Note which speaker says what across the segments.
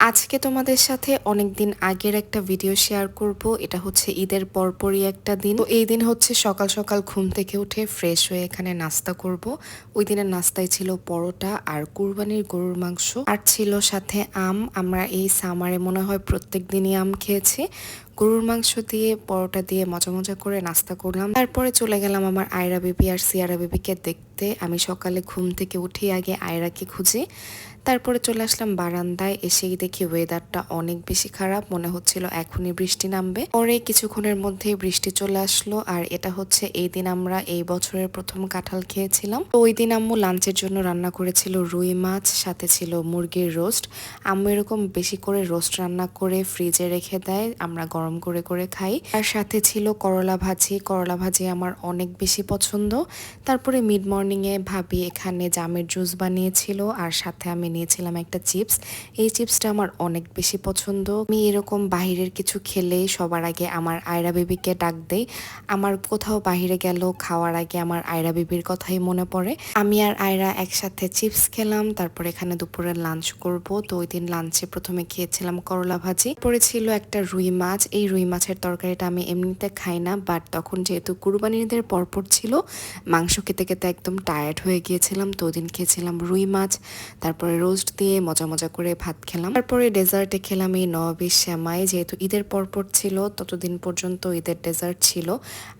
Speaker 1: আজকে তোমাদের সাথে অনেক দিন আগের একটা ভিডিও শেয়ার করব। এটা হচ্ছে ঈদের পরপরই একটা দিন। তো এই দিন হচ্ছে সকাল সকাল ঘুম থেকে উঠে ফ্রেশ হয়ে এখানে নাস্তা করব। ওই দিনের নাস্তায় ছিল পরোটা আর কুরবানির গরুর মাংস। আর ছিল সাথে আম। আমরা এই সামারে মনে হয় প্রত্যেক দিনই আম খেয়েছি। গরুর মাংস দিয়ে, পরোটা দিয়ে মজা মজা করে নাস্তা করলাম। তারপরে চলে গেলাম আমার আয়রা বেবি আর সিয়ারা বেবিকে দেখতে। আমি সকালে ঘুম থেকে উঠে আগে আয়রাকে খুঁজি। তারপরে চলে আসলাম বারান্দায়, এসেই দেখি ওয়েদারটা অনেক বেশি খারাপ, মনে হচ্ছিল এখনই বৃষ্টি নামবে। পরে কিছুক্ষণের মধ্যেই বৃষ্টি চলে আসলো, আর এটা হচ্ছে এই দিন আমরা এই বছরের প্রথম কাঁঠাল খেয়েছিলাম। তো ওই দিন আম্মু লাঞ্চের জন্য রান্না করেছিল রুই মাছ, সাথে ছিল মুরগির রোস্ট। আম্মু এরকম বেশি করে রোস্ট রান্না করে ফ্রিজে রেখে দেয়, আমরা গরম করে করে খাই। আর সাথে ছিল করলা ভাজি করলা ভাজি আমার অনেক বেশি পছন্দ। তারপরে মিড মর্নিংয়ে ভাবি এখানে জামের জুস বানিয়েছিল, আর সাথে আমি নিয়েছিলাম একটা চিপস। এই চিপসটা আমার অনেক বেশি পছন্দ। আমি এরকম বাহিরের কিছু খেলেই সবার আগে আমার আয়রা বেবিকে ডাক দেই। আমার কোথাও বাহিরে গেল খাওয়ার আগে আমার আয়রা বেবির কথাই মনে পড়ে। আমি আর আয়রা একসাথে চিপস খেলাম, তারপর এখানে দুপুরে লাঞ্চ করব। তো ওই দিন লাঞ্চে প্রথমে খেয়েছিলাম করলা ভাজি। পরে ছিল একটা রুই মাছ। এই রুই মাছের তরকারিটা আমি এমনিতে খাই না বাট তখন যেহেতু কুরবানিদের পরপর ছিল, মাংস খেতে খেতে একদম টায়ার্ড হয়ে গিয়েছিলাম। তো ওদিন খেয়েছিলাম রুই মাছ, তারপরে রোস্ট দিয়ে মজা মজা করে ভাত খেলাম। তারপরে ডেজার্টে খেলাম এই নবাবির শ্যামাই। যেহেতু ঈদের পরপর ছিল, ততদিন পর্যন্ত ঈদের ডেজার্ট ছিল।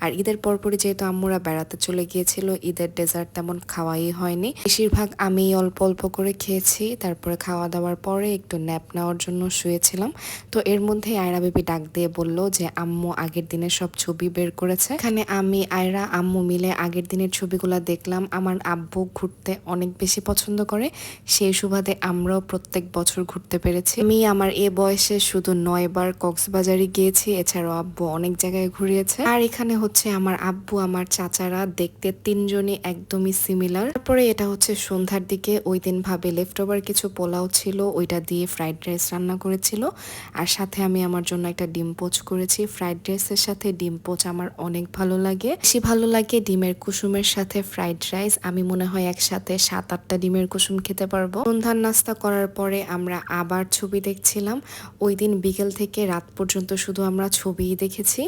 Speaker 1: আর ঈদের পরপরই যেহেতু আম্মুরা বেড়াতে চলে গিয়েছিল, ঈদের ডেজার্ট তেমন খাওয়াই হয়নি। বেশিরভাগ আমি অল্প অল্প করে খেয়েছি। তারপরে খাওয়া দাওয়ার পরে একটু ন্যাপ নেওয়ার জন্য শুয়েছিলাম। তো এর মধ্যে আয়রা বেবি ডাক দিয়ে বলল যে, আম্মু আগের দিনের সব ছবি বের করেছে। এখানে আমি, আয়রা, আম্মু মিলে আগের দিনের ছবিগুলো দেখলাম। আমার আব্বু ঘুরতে অনেক বেশি পছন্দ করে। সেই সুবাদে আমরাও প্রত্যেক বছর ঘুরতে পেরেছি। আমি আমার এ বয়সে শুধু নয়বার কক্সবাজারে গিয়েছি, এছাড়াও আব্বু অনেক জায়গায় ঘুরিয়েছে। আর এখানে হচ্ছে আমার আব্বু, আমার চাচারা দেখতে তিনজনই একদমই সিমিলার তারপরে এটা হচ্ছে সন্ধ্যার দিকে, ওই দিন ভাবে লেফট ওভার কিছু পোলাও ছিল, ওইটা দিয়ে ফ্রাইড রাইস রান্না করেছিল। আর সাথে আমি আমার জন্য একটা ডিম পোচ করেছি। ফ্রাইড রাইসের সাথে ডিম পোচ আমার অনেক ভালো লাগে। বেশি ভালো লাগে ডিমের কুসুমের সাথে ফ্রাইড রাইস আমি মনে হয় একসাথে সাত আটটা ডিমের কুসুম খেতে পারব। সন্ধ্যার নাস্তা করার পরে আমরা আবার ছবি দেখছিলাম। ওই দিন বিকেল থেকে রাত পর্যন্ত শুধু আমরা ছবিই দেখেছি।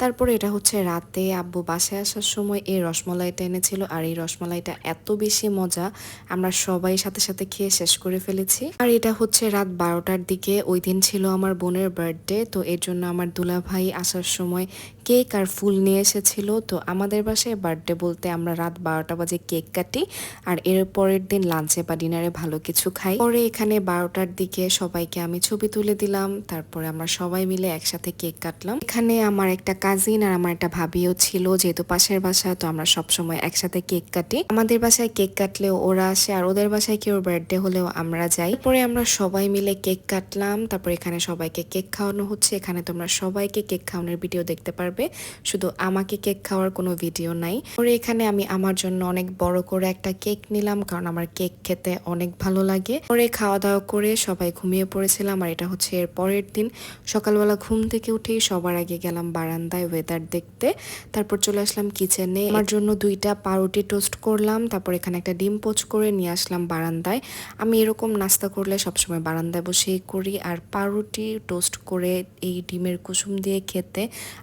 Speaker 1: তারপরে এটা হচ্ছে রাতে আব্বু বাসায় আসার সময় এই রসমলাইটা এনেছিল আর এই রসমলাইটা এত বেশি মজা, আমরা সবাই সাথে সাথে খেয়ে শেষ করে ফেলেছি। আর এটা হচ্ছে রাত বারোটার দিকে, ওই দিন ছিল আমার বোনের বার্থডে, তো এর জন্য আমার দুলা ভাই আসার সময় কেক আর ফুল নিয়ে এসেছিল। তো আমাদের বাসায় বার্থডে বলতে আমরা রাত বারোটা বাজে কেক কাটি আর এর পরের দিন লাঞ্চে বা ডিনারে ভালো কিছু খাই। পরে এখানে বারোটার দিকে সবাইকে আমি ছবি তুলে দিলাম। তারপরে আমরা সবাই মিলে একসাথে কেক কাটলাম। এখানে আমার একটা কাজিন আর আমার একটা ভাবিও ছিল, যেহেতু পাশের বাসা, তো আমরা সবসময় একসাথে কেক কাটি। আমাদের বাসায় কেক কাটলেও ওরা আসে আর ওদের বাসায় কেউ বার্থডে হলেও আমরা যাই। পরে আমরা সবাই মিলে কেক কাটলাম। তারপর এখানে সবাইকে কেক খাওয়ানো হচ্ছে। এখানে তোমরা সবাইকে কেক খাওয়ানোর ভিডিও দেখতে পারবে। শুধু আমাকে কেক খাওয়ার কোনো ভিডিও নাই। পরে এখানে আমি আমার জন্য অনেক বড় করে একটা কেক নিলাম, কারণ আমার কেক খেতে অনেক ভালো লাগে। পরে খাওয়া দাওয়া করে সবাই ঘুমিয়ে পড়েছিলাম আর এটা হচ্ছে এর পরের দিন। সকালবেলা ঘুম থেকে উঠেই সবার আগে গেলাম বারান্দায় ওয়েদার দেখতে। তারপর চলে আসলাম কিচেনে আমার জন্য দুইটা পাউরুটি টোস্ট করলাম, তারপর এখানে একটা ডিম পোচ করে নিয়ে আসলাম বারান্দায়। আমি এরকম নাস্তা করলে সবসময় বারান্দায় বসেই করি আর পাউরুটি টোস্ট করে এই ডিমের কুসুম দিয়ে খেতে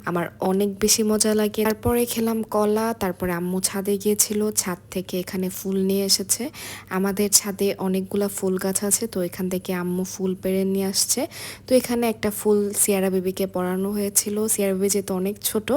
Speaker 1: আমার অনেক বেশি মজা লাগে। তারপরে খেলাম কলা, তারপরে আম্মু ছাদে গিয়েছিল, ছাদ থেকে এখানে ফুল নিয়ে এসেছে। আমাদের ছাদে অনেকগুলা ফুল গাছ আছে, তো এখান থেকে আম্মু ফুল পেরে নিয়ে আসছে। তো এখানে একটা ফুল সিয়ারা বেবিকে পরানো হয়েছিল। সিয়ারা বেবি যেহেতু অনেক ছোট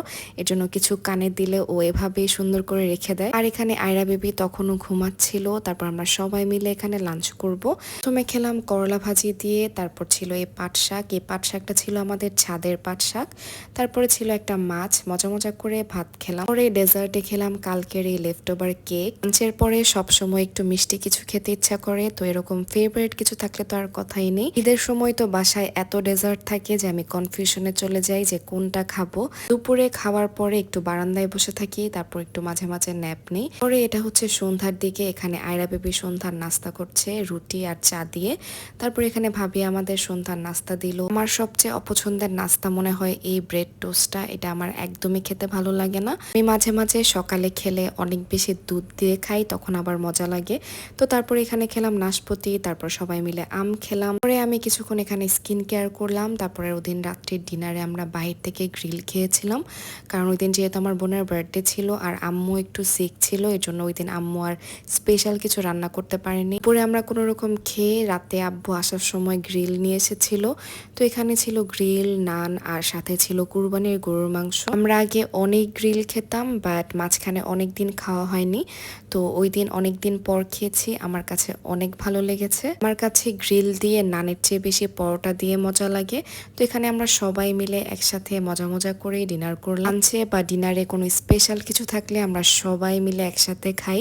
Speaker 1: এর জন্য কিছু কানে দিলে ও এভাবেই সুন্দর করে রেখে দেয়। আর এখানে আয়রা বেবি তখনও ঘুমাচ্ছিল, তারপর আমরা সবাই মিলে এখানে লাঞ্চ করব। প্রথমে খেলাম করলা ভাজি দিয়ে, তারপর ছিল এই পাট শাক। এই পাট শাকটা ছিল আমাদের ছাদের পাট শাক। তারপরে ছিল একটা মাছ, মজা মজা করে ভাত খেলাম। পরে ডেজার্টে খেলাম কালকের এই লেফট ওভার কেক লাঞ্চের পরে সবসময় একটু মিষ্টি কিছু খেতে ইচ্ছা করে, তো এরকম ফেভারিট কিছু থাকলে তো আর কথাই নেই। ঈদের সময় তো বাসায় এত ডেজার্ট থাকে যে আমি কনফিউশনে চলে যাই যে কোনটা খাব। দুপুরে খাওয়ার পরে একটু বারান্দায় বসে থাকি, তারপর একটু মাঝে মাঝে ন্যাপ নেই। পরে এটা হচ্ছে সন্ধ্যার দিকে এখানে আয়রা বেবি সন্ধ্যার নাস্তা করছে, রুটি আর চা দিয়ে। তারপর এখানে ভাবি আমাদের সন্ধ্যার নাস্তা দিল। আমার সবচেয়ে অপছন্দের নাস্তা মনে হয় এই ব্রেড টোস্টটা এটা আমার একদমই খেতে ভালো লাগে না। আমি মাঝে মাঝে সকালে খেলে অনেক বেশি দুধ দিয়ে খাই, তখন আবার মজা লাগে। তো তারপর এখানে খেলাম নাশপাতি, তারপর সবাই মিলে আম খেলাম। পরে আমি কিছুক্ষণ এখানে স্কিন কেয়ার করলাম। তারপরে ওদিন রাত্রির ডিনারে আমরা বাইরে থেকে গ্রিল খেয়েছিলাম। কারণ ওই দিন যেহেতু আমার বোনের বার্থডে ছিল আর আম্মু একটু সিক ছিল এর জন্য ওই দিন আম্মু আর স্পেশাল কিছু রান্না করতে পারেনি। পরে আমরা কোনো রকম খেয়ে রাতে আব্বু আসার সময় গ্রিল নিয়ে এসেছিল। তো এখানে ছিল গ্রিল, নান আর সাথে ছিল কুরবানির গরুর মাংস। আমরা আগে অনেক গ্রিল খেতাম বাট মাঝখানে অনেক দিন খাওয়া হয়নি। তো ওই দিন অনেক দিন পর খেয়েছি। আমার কাছে অনেক ভালো লেগেছে। আমার কাছে গ্রিল দিয়ে, নানের চেয়ে বেশি পরোটা দিয়ে মজা লাগে। তো এখানে আমরা সবাই মিলে একসাথে মজা মজা করে ডিনার করলাম। লাঞ্চে বা ডিনারে কোনো স্পেশাল কিছু থাকলে আমরা সবাই মিলে একসাথে খাই।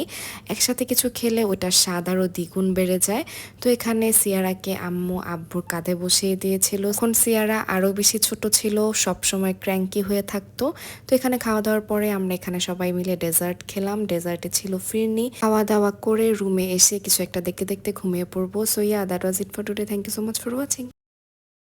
Speaker 1: একসাথে কিছু খেলে ওটার স্বাদ আরও দ্বিগুণ বেড়ে যায়। তো এখানে সিয়ারাকে আম্মু আব্বুর কাঁধে বসিয়ে দিয়েছিল। এখন সিয়ারা আরও বেশি ছোট ছিল সব সময় ক্র্যাঙ্কি হয়ে থাকতো। তো এখানে খাওয়া দাওয়ার পরে আমরা এখানে সবাই মিলে ডেজার্ট খেলাম। ডেজার্টে ছিল ফিরনি। খাওয়া দাওয়া করে রুমে এসে কিছু একটা দেখতে দেখতে ঘুমিয়ে পড়ব। So yeah that was it for today thank you so much for watching